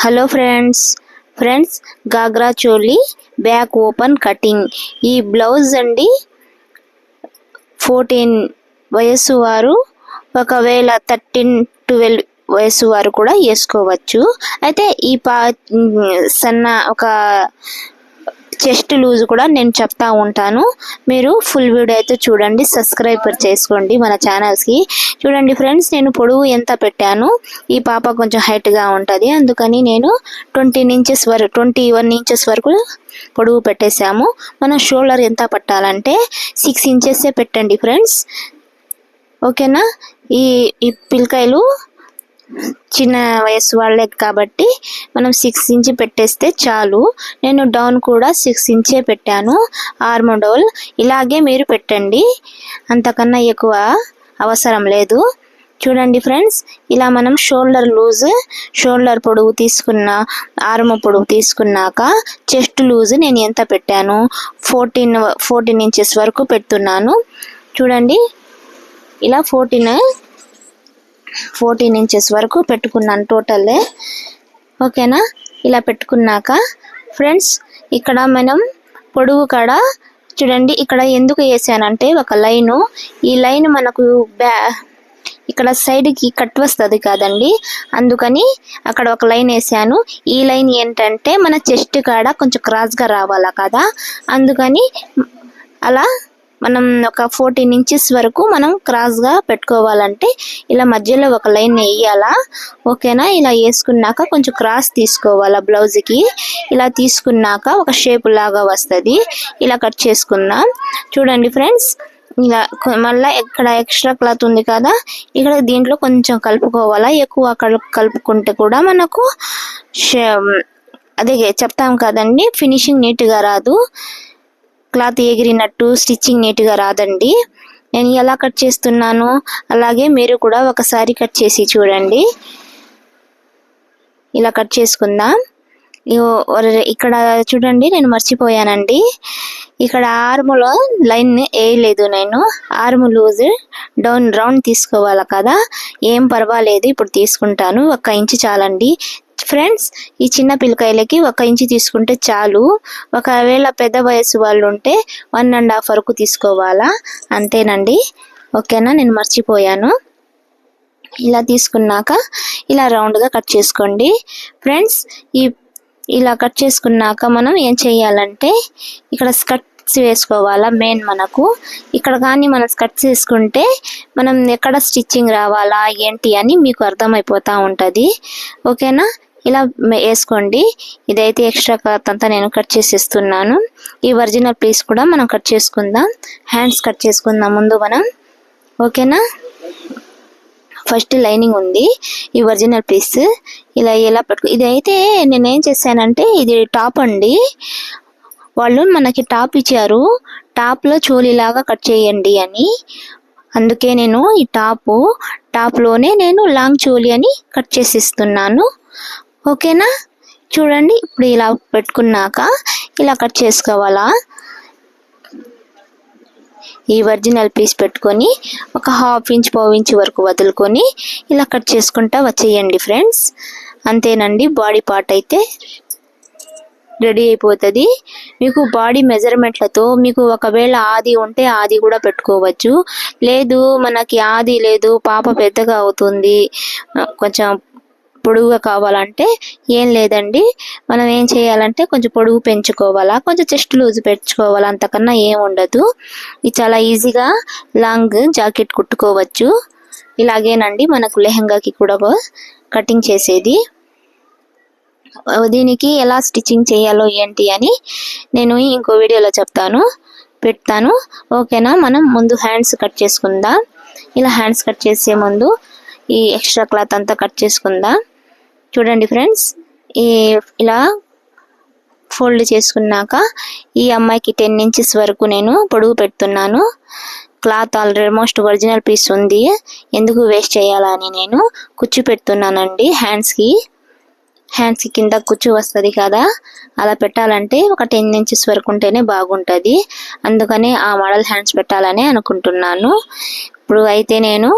Hello friends. Friends ghagra choli back open cutting. ఈ blouse అండి fourteen వయస్సు వారు ఒకవేళ థర్టీన్ ట్వెల్వ్ వయస్సు వారు కూడా వేసుకోవచ్చు. అయితే ఈ పా సన్న ఒక చెస్ట్ లూజ్ కూడా నేను చెప్తా ఉంటాను. మీరు ఫుల్ వీడియో అయితే చూడండి సబ్స్క్రైబ్ చేసుకోండి మన ఛానల్స్కి. చూడండి ఫ్రెండ్స్ నేను పొడవు ఎంత పెట్టాను? ఈ పాప కొంచెం హైట్గా ఉంటుంది అందుకని నేను ట్వంటీ ఇంచెస్ వరకు ట్వంటీ వన్ ఇంచెస్ వరకు పొడవు పెట్టేశాము. మనం షోల్డర్ ఎంత పట్టాలంటే సిక్స్ ఇంచెసే పెట్టండి ఫ్రెండ్స్. ఓకేనా? ఈ ఈ పిల్లకాయలు చిన్న వయసు వాళ్ళే కాబట్టి మనం సిక్స్ ఇంచ్ పెట్టేస్తే చాలు. నేను డౌన్ కూడా సిక్స్ ఇంచే పెట్టాను ఆర్మోడోల్ ఇలాగే మీరు పెట్టండి. అంతకన్నా ఎక్కువ అవసరం లేదు. చూడండి ఫ్రెండ్స్ ఇలా మనం షోల్డర్ లూజ్ షోల్డర్ పొడవు తీసుకున్న ఆర్మ పొడవు తీసుకున్నాక చెస్ట్ లూజ్ నేను ఎంత పెట్టాను? ఫోర్టీన్ ఫోర్టీన్ ఇంచెస్ వరకు పెడుతున్నాను. చూడండి ఇలా ఫోర్టీన్ ఫోర్టీన్ ఇంచెస్ వరకు పెట్టుకున్నాను టోటల్. ఓకేనా? ఇలా పెట్టుకున్నాక ఫ్రెండ్స్ ఇక్కడ మనం పొడుగు కాడ చూడండి ఇక్కడ ఎందుకు వేసానంటే ఒక లైను. ఈ లైన్ మనకు బ్యా ఇక్కడ సైడ్కి కట్ వస్తుంది కాదండి. అందుకని అక్కడ ఒక లైన్ వేసాను. ఈ లైన్ ఏంటంటే మన చెస్ట్ కాడ కొంచెం క్రాస్గా రావాలా కదా? అందుకని అలా మనం ఒక ఫోర్టీన్ ఇంచెస్ వరకు మనం క్రాస్గా పెట్టుకోవాలంటే ఇలా మధ్యలో ఒక లైన్ వేయాలా? ఓకేనా? ఇలా వేసుకున్నాక కొంచెం క్రాస్ తీసుకోవాలా బ్లౌజ్కి ఇలా తీసుకున్నాక ఒక షేప్ లాగా వస్తుంది. ఇలా కట్ చేసుకుందాం. చూడండి ఫ్రెండ్స్ ఇలా మళ్ళీ మళ్ళా ఎక్కడ ఎక్స్ట్రా క్లాత్ ఉంది కదా? ఇక్కడ దీంట్లో కొంచెం కలుపుకోవాలా? ఎక్కువ కలుపుకుంటే కూడా మనకు షే- అదే చెప్తాం కదండి ఫినిషింగ్ నీట్గా రాదు. క్లాత్ ఎగిరినట్టు స్టిచ్చింగ్ నీట్గా రాదండి. నేను ఎలా కట్ చేస్తున్నాను అలాగే మీరు కూడా ఒకసారి కట్ చేసి చూడండి. ఇలా కట్ చేసుకుందాం. ఇక్కడ చూడండి నేను మర్చిపోయానండి. ఇక్కడ ఆర్ములో లైన్ వేయలేదు నేను. ఆర్మ్ లూజ్ డౌన్ రౌండ్ తీసుకోవాలి కదా? ఏం పర్వాలేదు ఇప్పుడు తీసుకుంటాను. ఒక్క ఇంచు చాలండి. ఫ్రెండ్స్ ఈ చిన్న పిల్లకాయలకి ఒక ఇంచు తీసుకుంటే చాలు. ఒకవేళ పెద్ద వయసు వాళ్ళు ఉంటే వన్ అండ్ హాఫ్ వరకు తీసుకోవాలా? అంతేనండి. ఓకేనా? నేను మర్చిపోయాను. ఇలా తీసుకున్నాక ఇలా రౌండ్గా కట్ చేసుకోండి. ఫ్రెండ్స్ ఈ ఇలా కట్ చేసుకున్నాక మనం ఏం చేయాలంటే ఇక్కడ స్కర్ట్స్ వేసుకోవాలా మెయిన్ మనకు. ఇక్కడ కానీ మనం స్కర్ట్స్ వేసుకుంటే మనం ఎక్కడ స్టిచ్చింగ్ రావాలా ఏంటి అని మీకు అర్థమైపోతూ ఉంటుంది. ఓకేనా? ఇలా వేసుకోండి. ఇదైతే ఎక్స్ట్రా క్లాత్ అంతా నేను కట్ చేసి ఇస్తున్నాను. ఈ ఒరిజినల్ పీస్ కూడా మనం కట్ చేసుకుందాం. హ్యాండ్స్ కట్ చేసుకుందాం ముందు మనం. ఓకేనా? ఫస్ట్ లైనింగ్ ఉంది. ఈ ఒరిజినల్ పీస్. ఇలా ఎలా పట్టుకు ఇదైతే నేను ఏం చేశానంటే ఇది టాప్ అండి. వాళ్ళు మనకి టాప్ ఇచ్చారు. టాప్లో చోలీలాగా కట్ చేయండి అని. అందుకే నేను ఈ టాపు టాప్లోనే నేను లాంగ్ చోలీ అని కట్ చేసి ఇస్తున్నాను. ఓకేనా? చూడండి ఇప్పుడు ఇలా పెట్టుకున్నాక ఇలా కట్ చేసుకోవాలా? ఈ ఒరిజినల్ పీస్ పెట్టుకొని ఒక హాఫ్ ఇంచ్ పావు ఇంచ్ వరకు వదులుకొని ఇలా కట్ చేసుకుంటా వచ్చేయండి ఫ్రెండ్స్. అంతేనండి బాడీ పార్ట్ అయితే రెడీ అయిపోతుంది. మీకు బాడీ మెజర్మెంట్లతో మీకు ఒకవేళ ఆది ఉంటే ఆది కూడా పెట్టుకోవచ్చు. లేదు మనకి ఆది లేదు పాప పెద్దగా అవుతుంది. కొంచెం పొడుగుగా కావాలంటే ఏం లేదండి. మనం ఏం చేయాలంటే కొంచెం పొడుగు పెంచుకోవాలా కొంచెం చెస్ట్ లూజ్ పెంచుకోవాలా అంతకన్నా ఏం ఉండదు. ఇది చాలా ఈజీగా లాంగ్ జాకెట్ కుట్టుకోవచ్చు. ఇలాగేనండి మనకు లెహంగాకి కూడా కటింగ్ చేసేది. దీనికి ఎలా స్టిచ్చింగ్ చేయాలో ఏంటి అని నేను ఇంకో వీడియోలో చెప్తాను పెడతాను. ఓకేనా? మనం ముందు హ్యాండ్స్ కట్ చేసుకుందాం. ఇలా హ్యాండ్స్ కట్ చేసే ముందు ఈ ఎక్స్ట్రా క్లాత్ అంతా కట్ చేసుకుందాం. చూడండి ఫ్రెండ్స్. ఈ ఇలా ఫోల్డ్ చేసుకున్నాక ఈ అమ్మాయికి టెన్ ఇంచెస్ వరకు నేను పొడుగు పెడుతున్నాను. Cloth already most original piece ఉంది. ఎందుకు వేస్ట్ చేయాలని నేను కుచ్చు పెడుతున్నానండి హ్యాండ్స్కి హ్యాండ్స్కి కింద కుచ్చు వస్తుంది కదా. అలా పెట్టాలంటే ఒక టెన్ ఇంచెస్ వరకు ఉంటేనే బాగుంటుంది. అందుకనే ఆ మోడల్ హ్యాండ్స్ పెట్టాలని అనుకుంటున్నాను. ఇప్పుడు అయితే నేను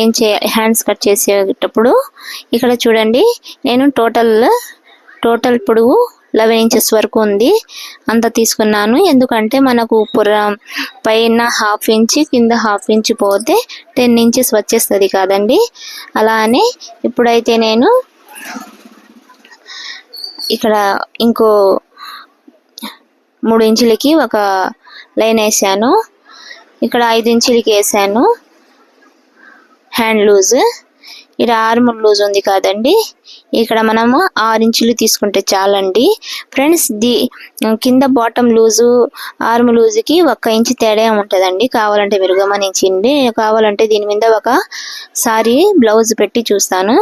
ఏం చే హ్యాండ్స్ కట్ చేసేటప్పుడు ఇక్కడ చూడండి నేను టోటల్ టోటల్ పొడవు లెవెన్ ఇంచెస్ వరకు ఉంది. అంత తీసుకున్నాను. ఎందుకంటే మనకు పుర పైన హాఫ్ ఇంచ్ కింద హాఫ్ ఇంచ్ పోతే టెన్ ఇంచెస్ వచ్చేస్తుంది కాదండి. అలా అని ఇప్పుడైతే నేను ఇక్కడ ఇంకో మూడు ఇంచులకి ఒక లైన్ వేసాను. ఇక్కడ ఐదు ఇంచులకి వేసాను. Hand loose. ఇక్కడ ఆర్మ్ లూజ్ ఉంది కాదండి. ఇక్కడ మనము ఆరు ఇంచులు తీసుకుంటే చాలండి. ఫ్రెండ్స్ ది కింద బాటమ్ లూజు ఆర్మ్ లూజుకి ఒక్క ఇంచు తేడా ఉంటుందండి కావాలంటే మీరు గమనించండి. కావాలంటే దీని మీద ఒక సారీ బ్లౌజ్ పెట్టి చూస్తాను.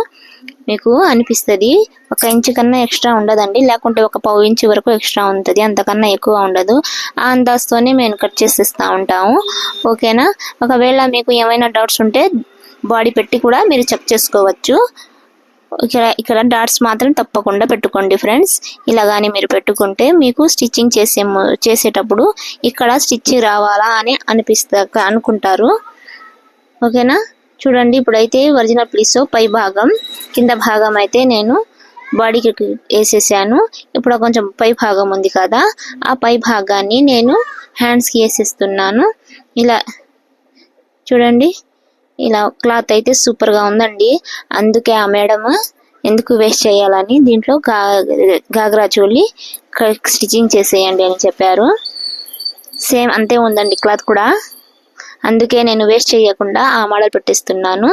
మీకు అనిపిస్తుంది ఒక ఇంచు కన్నా ఎక్స్ట్రా ఉండదండి. లేకుంటే ఒక పావు ఇంచు వరకు ఎక్స్ట్రా ఉంటుంది. అంతకన్నా ఎక్కువ ఉండదు. ఆ అందాజతోనే మేము కట్ చేసేస్తూ ఉంటాము. ఓకేనా? ఒకవేళ మీకు ఏమైనా డౌట్స్ ఉంటే బాడీ పెట్టి కూడా మీరు చెక్ చేసుకోవచ్చు. ఇక్కడ ఇక్కడ డాట్స్ మాత్రం తప్పకుండా పెట్టుకోండి ఫ్రెండ్స్. ఇలాగాని మీరు పెట్టుకుంటే మీకు స్టిచ్చింగ్ చేసే చేసేటప్పుడు ఇక్కడ స్టిచ్చింగ్ రావాలా అని అనిపిస్తా అనుకుంటారు. ఓకేనా? చూడండి ఇప్పుడైతే ఒరిజినల్ ప్లీస్ పై భాగం కింద భాగం అయితే నేను బాడీకి వేసేసాను. ఇప్పుడు కొంచెం పై భాగం ఉంది కదా ఆ పై భాగాన్ని నేను హ్యాండ్స్కి వేసేస్తున్నాను. ఇలా చూడండి. ఇలా క్లాత్ అయితే సూపర్గా ఉందండి. అందుకే ఆ మేడం ఎందుకు వేస్ట్ చేయాలని దీంట్లో గా గాగ్రా చోలి స్టిచ్చింగ్ చేసేయండి అని చెప్పారు. సేమ్ అంతే ఉందండి క్లాత్ కూడా. అందుకే నేను వేస్ట్ చేయకుండా ఆ మోడల్ పెట్టిస్తున్నాను.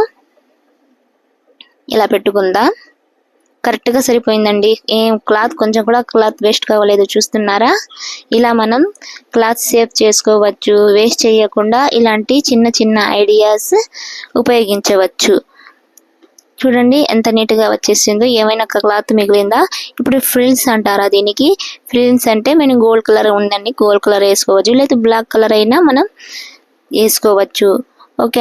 ఇలా పెట్టుకుందా. కరెక్ట్గా సరిపోయిందండి. ఏం క్లాత్ కొంచెం కూడా క్లాత్ వేస్ట్ కావలేదు చూస్తున్నారా? ఇలా మనం క్లాత్ సేవ్ చేసుకోవచ్చు వేస్ట్ చేయకుండా ఇలాంటి చిన్న చిన్న ఐడియాస్ ఉపయోగించవచ్చు. చూడండి ఎంత నీట్గా వచ్చేసిందో. ఏమైనా క్లాత్ మిగిలిందా? ఇప్పుడు ఫ్రిల్స్ అంటారా దీనికి? ఫ్రిల్స్ అంటే మనం గోల్డ్ కలర్ ఉందండి గోల్డ్ కలర్ వేసుకోవచ్చు. లేదా బ్లాక్ కలర్ అయినా మనం వేసుకోవచ్చు. ఓకే.